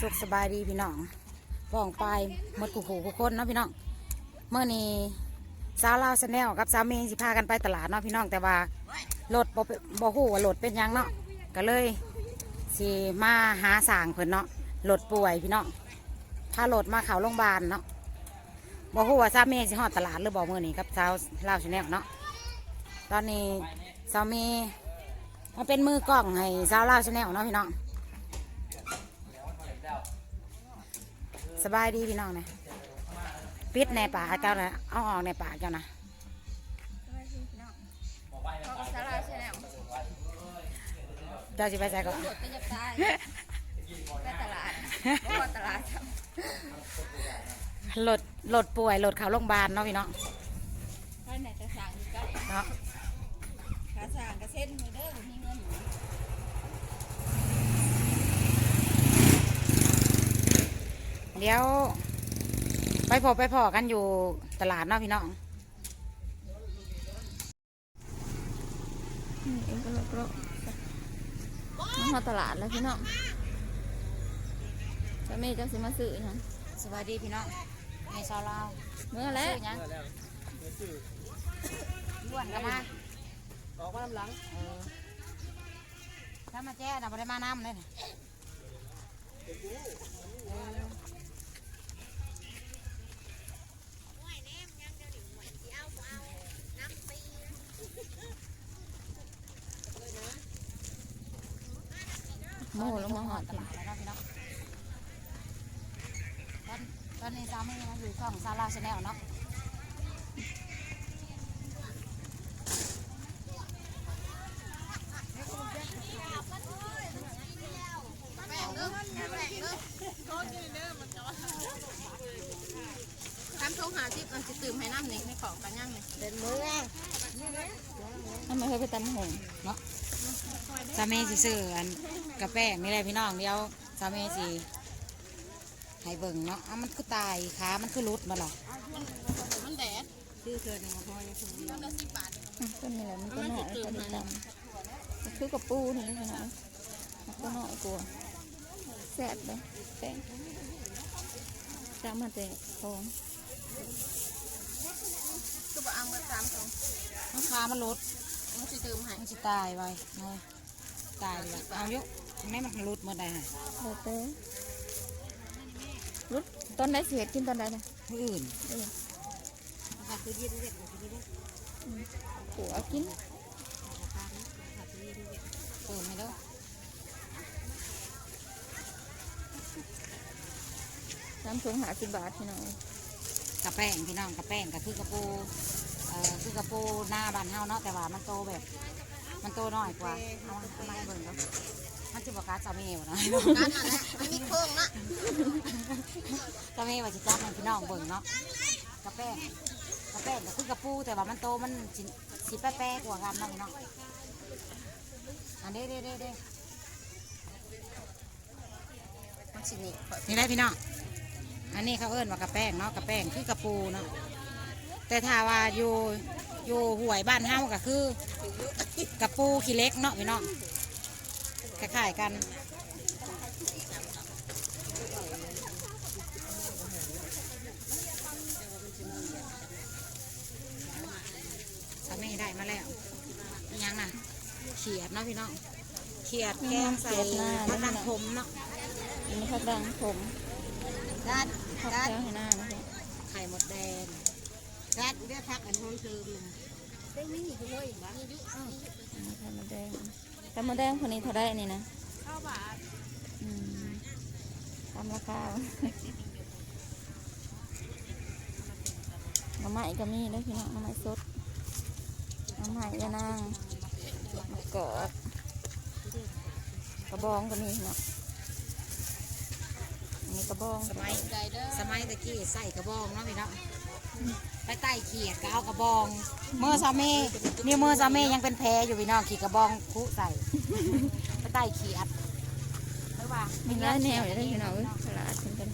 สุขสบายดีพี่น้องป้องไปหมดกูหูกูคนเนาะพี่น้องเมื่อนี้สาวลาวชาแนลกับสาวเมย์สิพากันไปตลาดเนาะพี่น้องแต่ว่ารถบ่เป็นบ่ฮู้ว่ารถเป็นยังเนาะก็เลยสิมาหาสางเพิ่นเนาะรถป่วยพี่น้องพารถมาเขาโรงพยาบาลเนาะบ่ฮู้ว่าสาวเมย์สิฮอดตลาดหรือบ่มื้อนี้กับสาวลาวชาแนลเนาะตอนนี้สาวเมย์มาเป็นมือกล้องให้สาวลาวชาแนลเนาะพี่น้อง สบายดีพี่น้องนะปิดในป่าเจ้านะเอาออกในป่าเจ้านะเขาก็สาราใช่แล้วเจ้าจะไปใส่ก็ตำรวจก็จะตายไปตลาดเพราะว่าตลาดครับรถรถป่วยรถเขาโรงพยาบาลเนาะพี่น้องเพราะไหนจะสั่งอยู่ใกล้เนาะขาสั่งกระเส้นมือเด้อผมมีเงินอยู่ เดี๋ยว ไปพบไปพอกันอยู่ตลาดเนาะพี่น้องเองก็ลบลบมาตลาดแล้วพี่น้องจะไม่เจ้าสิมาซื้อหยังสวัสดีพี่น้องในชาวลาวเมื่อแล้วซื้อหยังล้วนกันมาออกมาลำหลังเออถ้ามาแจ้นะไม่ได้มาน้ำเลยนะ เออโม่ลงมาหอดตลาดแล้วเนาะพี่น้องตอนตอนนี้สามีมาอยู่ช่องซาลาชาแนลเนาะทำโชงหาทิพย์มันจะตื่มให้น้ำนี่ให้ของกันย่างนี่เป็นมือทำไมเคยไปตำหงเนาะสามีสิซื้ออัน กาแฟนี่แหละพี่น้องเดียวสามีสิให้เบิ่งเนาะอะมันคือตายขามันคือรุดมาหรอมันแดดซื้อเกินหนึ่งพอยังซื้อต้นนี่แหละมันก็หน่อยก็ได้ตำมันคือกับปูนี่เลยนะมันก็หน่อยกลัวแซ่บเลยแป้งจำมาแต่ของก็บอกเอาเงินสามสองมันขามันรุดมันจะตื่มให้มันจะตายไว้ไงตายเลยเอาอยุ แม่มันรุดหมดได้ฮะเดี๋ยวเต้รุดตอนไหนเสียกินตอนไหนนะผู้อื่นคือยืนเรียกคือยืนผัวกินเติมไม่ได้น้ำชงหาสิบบาทพี่น้องกระแป้งพี่น้องกระแป้งก็คือกระปูเอ่อคือกระปูหน้าบ้านเฮาเนาะแต่ว่ามันโตแบบ มันโตน้อยกว่าเอาเอามาให้เบิ่งก็ มันจะบอกการสามีวะเนาะการนั่นแหละมันมีโค้งนะสามีว่าจะจับให้พี่น้องเบิ่งเนาะกระแป้งกระแป้งก็คือกระปูแต่ว่ามันโตมันสิสิแป๊ะๆกว่ากันเนาะพี่น้องอันเด้เด้เด้เด้มันสินี่นี่ได้พี่น้องอันนี้เขาเอิ้นว่ากระแป้งเนาะกระแป้งคือกระปูเนาะแต่ถ้าว่าอยู่อยู่ห่วยบ้านเฮาก็คือกระปูขี้เล็กเนาะพี่น้อง คล้ายๆกันสามีได้มาแล้วอิหยังน่ะ เขียดเนาะพี่น้องเขียดแกงใส่ผักดังขมเนาะอันนี้ข้าวดังผมกัดข้าวกัดแก้วให้หน้านะพี่ไข่หมดแดงกัดเรียกพักอันห้องเติมได้ไม่มีเลยบ้างอันนี้ไข่มดแดง ไข่มดแดงคนนี้เท่าได้นี่นะข้าบาทตามราคาหน้ำไม้ก็มีแล้วพี่น้องหน้ำไม้สดหน้ำไม้ยานางมะกอกกระบองก็มีเนาะอันนี้กระบองสมัยสมัยตะกี้ใส่กระบองเนาะพี่น้อง ไปไต่เขียดก็เอากระบอง เมื่อสาเมีนี่เมื่อสาเมียังเป็นแผลอยู่พี่น้องขี่กระบองคุใส่ ไปไต่เขียดหรือว่ามีหลายแนวเลยได้อพี่น้องเอ้ยตลาดเพิ่นกัน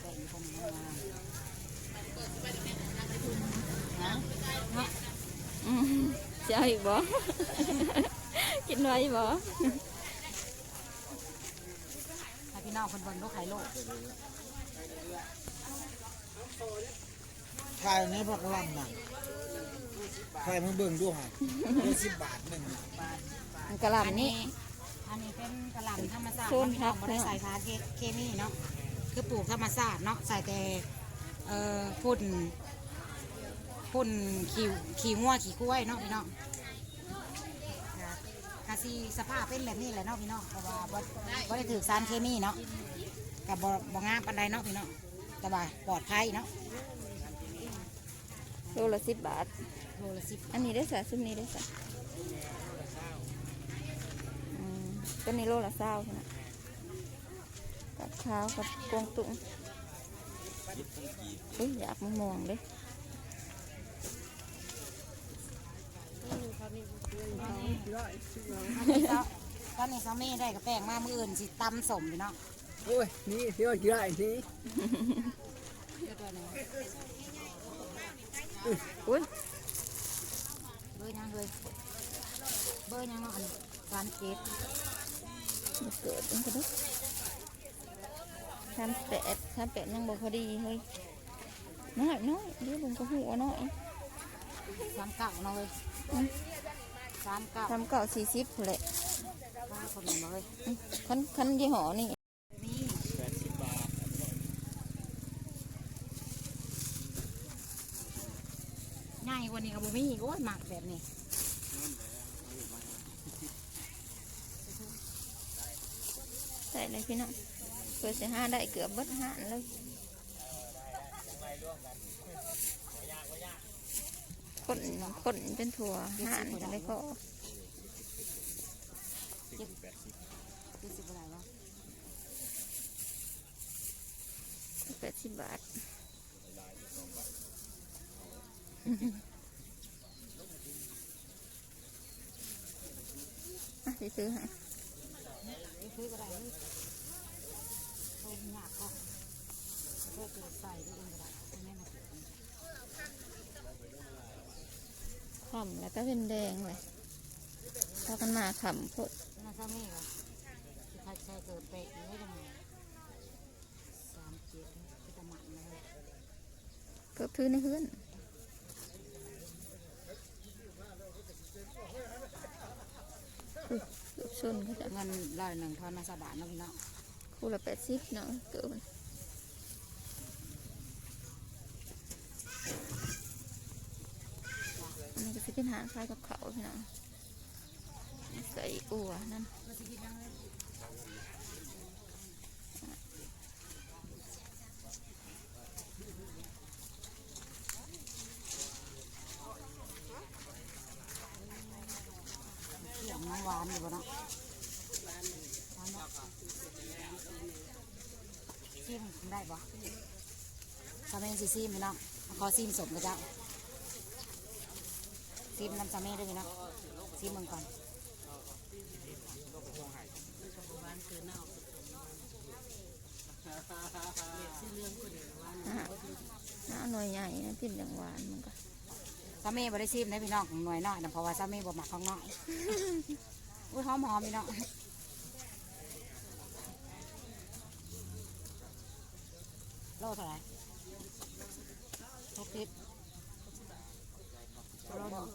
แป้งพวกนี้มาเนาะอืมจะเอาอีกบ่ กินไว้บ่ให้พี่น้องคนเบิ่งลูกไข่โลกขายในพักลำน่ะขายมาเบิ่งดูฮะเดือนสิบบาทหนึ่งมันกระหอันลำนี่นี้ อันนี้เป็นกระหล่ำธรรมชาติโซนพักบ่ได้ใส่สารเคมีเนาะ คือปลูกธรรมชาติเนาะ ใส่แต่เอ่อพุ่นพุ่นขี้ขี้งัวขี้กล้วยเนาะพี่น้อง กะซีสภาพเป็นแบบนี้แหละเนาะพี่น้องเพราะว่าบ่บ่ได้ถือสารเคมีเนาะกับบ่บ่งามปานใดเนาะพี่น้องแต่ว่าปลอดภัยเนาะโลละสิบบาท โลละสิบอันนี้ได้สะซุ้มนี้ได้สะอืมตัวนี้โลละเศร้าใช่ไหมกับข้าวกับกวางตุ้งเฮ้ยอยากมามองเลย ตอนนี้ซามีได้กับแป้งมามืออื่นสิตำสมพี่น้องโอ้ย นี่เที่ยวกี่ไรนี่อุ้ยเบอร์ยังเลยเบอร์ยังเนาะอันนี้การเก็บมันเกิดมันกระดุกทำแปดทำแปดยังบอกพอดีเฮ้ยน้อยน้อยเดี๋ยวผมก็หัวน้อยสามเก่าเนาะเลย สามเก่าทำเก่าสี่สิบเลยป้าคนหนึ่งเลยคันคันยี่ห้อนี่นี่ง่ายกว่านี้กับบุมี่โอ้ยหมักแบบนี้ใส่เลยพี่น้องเพื่อจะห้าได้เกือบเบิดห้านเลย คนคนเป็นถั่วห่านจะได้ก็คือสิบอะไรวะแปดสิบบาทอะสิซื้อให้นี่คืออะไรนี่โอ้ยหยาบก็เพื่อจะใส่ได้เองก็ได้ไม่แม่มาติดกัน ขำแล้วก็เป็นแดงเลยพากันมาขำพดน่าจะไม่เหรอที่ใครใช้เกิดเป๊ะนี่ได้ยังไงสามเจ็ดที่ประมาณนั้นเลยเกือบทื่อในเพื่อนอุ๊ยเกือบชนเขาจะเงินร้อยหนึ่งทอนมาสบาทเนาะพี่น้องคู่ละแปดสิบเนาะเกือบมันอันนี้ก็สิเป็นหางคล้ายกับเขาพี่น้องใส่อัวนั่นเขียวน้ำหวานอยู่บ่เนาะชิมได้บ่ซาเมนสิซิมพี่น้องขอซิมสมกับเจ้า ซิมน้ำซาเมนด้วยพี่น้องซิมมึงก่อนอะหน้าหน่วยใหญ่นะกินอย่างหวานมันก็ซาเมนบ่ได้ซิมได้พี่น้องหน่วยน้อยนะเพราะว่าซาเมนบ่หมักของน้อยอุ้ยหอมหอมพี่น้องโลเท่าไหร่หกสิบโลหนึ่ง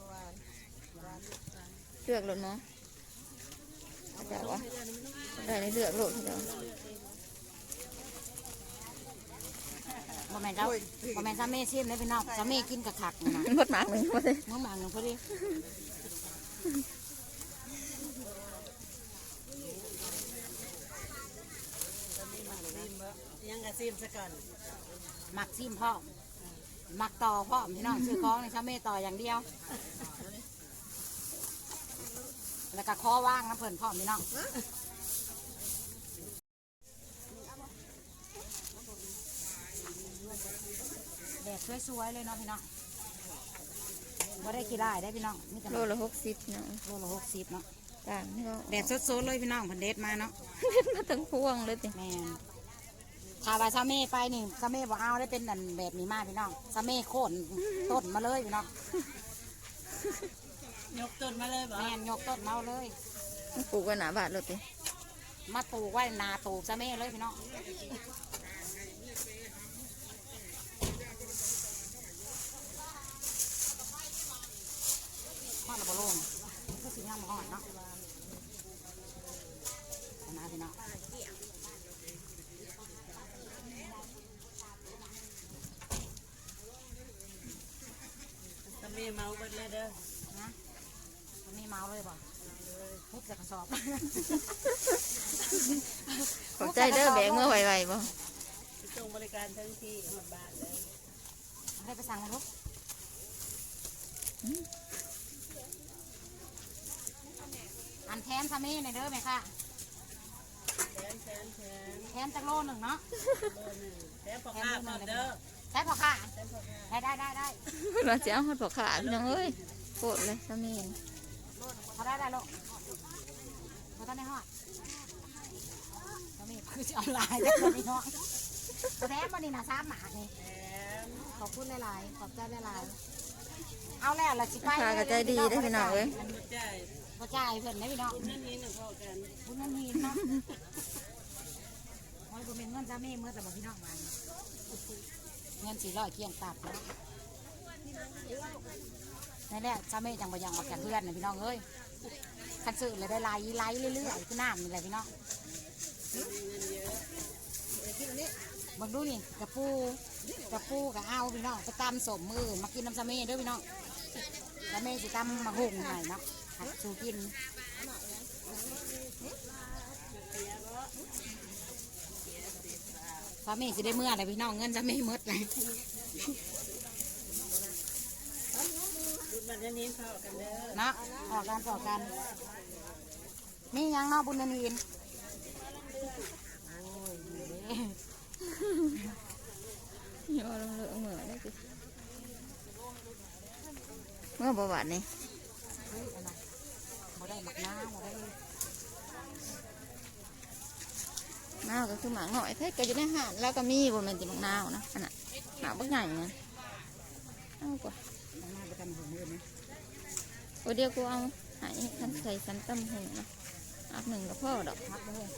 เลือกรถเนาะแต่ว่าได้ในเลือกรถเดียวบ่แม่นแล้วบ่แม่นซาเม่ซิมเลยพี่น้องซาเม่กินกับขักนี่นะหมดหมากหนึ่งหมดเลยมึงหมังหนึ่งพอดียังกะซิมซะก่อนหมักซิมพ่อมหมักต่อพ่อมพี่น้องซื้อของในซาเม่ต่ออย่างเดียว แล้วก็คอว่างน้ำเพิ่นพ่อมพี่น้องแดดสวยๆเลยเนาะพี่น้องบ่ได้กี่ได้ได้พี่น้องนี่จะโลละหกสิบเนาะโลละหกสิบเนาะต่างนี่ก็แดดสดๆเลยพี่น้องเพันเดดมาเนาะมาตั้งพวงเลยติแม่นถ้าว่าซาเม่ไปนี่ซาเม่บอกเอาได้เป็นอันแบบนี้มาพี่น้องซาเม่โค่นต้นมาเลยพี่น้อง ยกต้นมาเลยบ่แม่นยกต้นเมาเลยมันปลูกไว้หนาบาทเลยติมาปลูกไว้นาปลูกซะแม่เลยพี่น้องฮอดระบลงก็สิย่างมาฮอดเนาะเอานะพี่น้องตะเมเมาเบิดเลยเด้อนะวันนี้ เมาเลยบ่พุกจะกระสอบขอบใจเด้อแบกเมื่อไหวๆบ่ไปส่งบริการทั้งที่หมดบ้านเลยให้ไปสั่งมาลูกอันแทนซะแม่ในอยเด้อแม่ค่ะแทนแทนแทนแทนจักโลหนึ่งเนาะโลหนึ่งแทนพอข้าวหมดเด้อได้พอค่ะแทนพอข้าวได้ได้ได้ได้เราจะเอาหอดผักขาพี่น้องเอ้ยโคตรเลยสามีน เขาได้ได้ลูกเขาต้องได้ฮอดเขามีคือจะเอาลายได้ไม่น้องตัวแทนวันนี้นะซ้ำหมานี่แทนขอบคุณหลายๆขอบใจหลายๆเอาแล้วละสิไปพาก็ใจดีได้อพี่น้องเอ้ยหมดใจกระจายเพื่อนนะพี่น้องนั่นนี่หนึ่งเข้ากันคุณนั่นนี่เนาะโอ้ยผมเป็นเงินจ้าแม่เมื่อแต่บอกพี่น้องมาเงินสี่ร้อยเกี่ยงตับแล้วนั่นแหละจ้าแม่จังบยังออกจากเพื่อนนะพี่น้องเอ้ย คันซื้อเลยได้ไลายไล่เรื่อยๆคือน้ำนี่แหละพี่น้องบังดูนี่กระปูกระปูกับเอาพี่น้องไปตำสมมือมากินน้ำจ้าม่ด้วยพี่น้องจ้าแม่สิตำมาหุงให้เนาะหัดสูกินสามีสิได้เมื่อไรพี่น้องเงินจะไม่หมดเลย บุญบันนี้เข้ากันเด้อนะออกกันต่อกัน มียังเนาะบุญนีนโอ้ยดีเด้ย่อลงเลอะเหมือได้สิเมื่อประวัตินี่เฮ้ยอันนั้นบ่ได้หมักน้ำบ่ได้นาวก็คือหมาหน่อยเท่ก็จะได้หานแล้วก็มีบนเป็นติมักนาวนะขนาดหนาบักใหญ่นะเอากว่า มักน้ำไปทำหัวมือนะโอเดียวกูเอาใหายคันใส่สันตั้มหงนะอักหนึ่งกับพ่อดอกพักเลย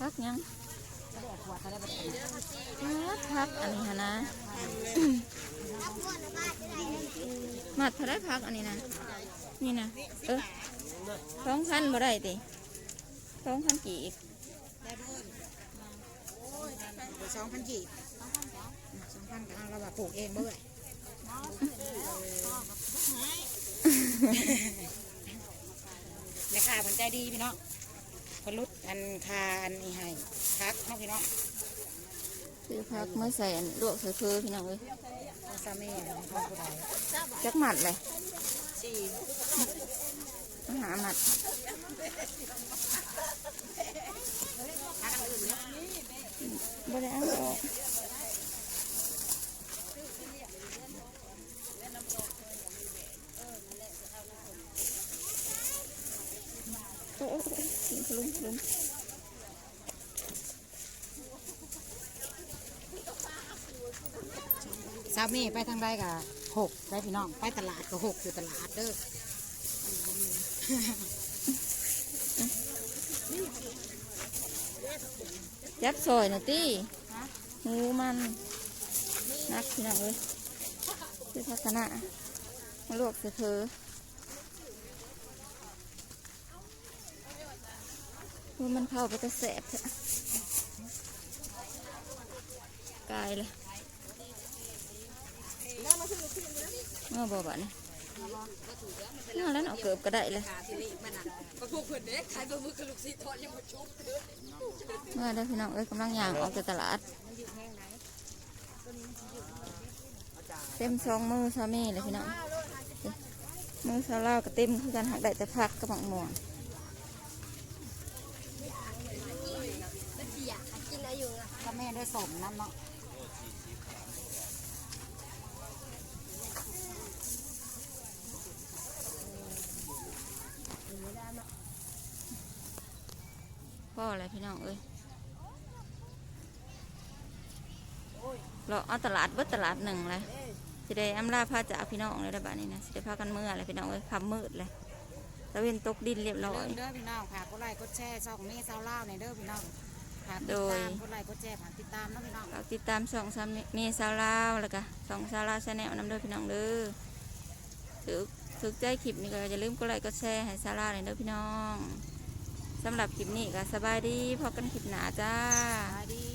พักยังจะได้ขวดจะได้บ่ได้พักพักอันนี้ฮะนะมัดพอได้พักอันนี้นะนี่นะเออสองพันบ่ได้ติสองพันกี่อีกเดี๋ยวสองพันกี่สองพันก็เอาเราแบบปลูกเองเบื่อ แม่ค้าผนใจดีพี่น้องเพนรุดอันคาอันนี้ให้พักเนาะพี่น้องซื้อพักเมื่อใส่อันลวกใส่เคือพี่น้องเอ้ยเอาซาเม่เนี่ยของผู้ใดจักหมัดเลยสี่มาหาหมัดพักอันอื่นเนาะบ่ได้เอาออกโอ้โอ้ โอ้กินขลุ่มขลุ่มซาเม่ไปทางใดกับหกได้พี่น้อง ไปตลาดก็หกอยู่ตลาดเด้อยับซอยน่อยตี้หูมัน นักพี่น้องเอ้ยคือพัฒนามาลวกใส่เธอว่า มันเข้าไปจะแสบเถอะกายเลยเมื่อบอกว่านี่เมื่อแล้วเนาะเกือบก็ได้เลยเมื่อได้พี่น้องเอ้ยกำลังย่างออกจากตลาด เต็มสองมือซาเมีเลยพี่น้องมือซาล่าก็เต็มคือกันหักได้แต่พักกระบอกม่วง ซาเม่ ได้สมนั่นเนาะพ่ออะไรพี่น้องเอ้ยเราเอาตลาดเบิดตลาดหนึ่งเลยสิได้อำลาพาจากพี่น้องเลยระบาดนี้นะสิได้พากันเมื่ออะไรพี่น้องเอ้ยคำมืดเลยตะเวนตกดินเรียบร้อยเริ่มเด้อพี่น้องฝากกดไลค์กดแชร์ช่องเมย์ซาวลาวในเด้อพี่น้อง ฝากติโดดยตามกดไลค์กดแชร์ฝากติดตามเนาะพี่น้องฝากติดตามช่องซามเมีสาวลาวแล้วก็ช่องสาวลาวชาแนลนำเด้อพี่น้องเด้อถือถือใจคลิปนี้ก็อย่าลืมกดไลค์กดแชร์ให้สาวลาวเลยเด้อพี่น้องสำหรับคลิปนี้ก็สบายดีพอกันคลิปหนาจ้าสวัสดี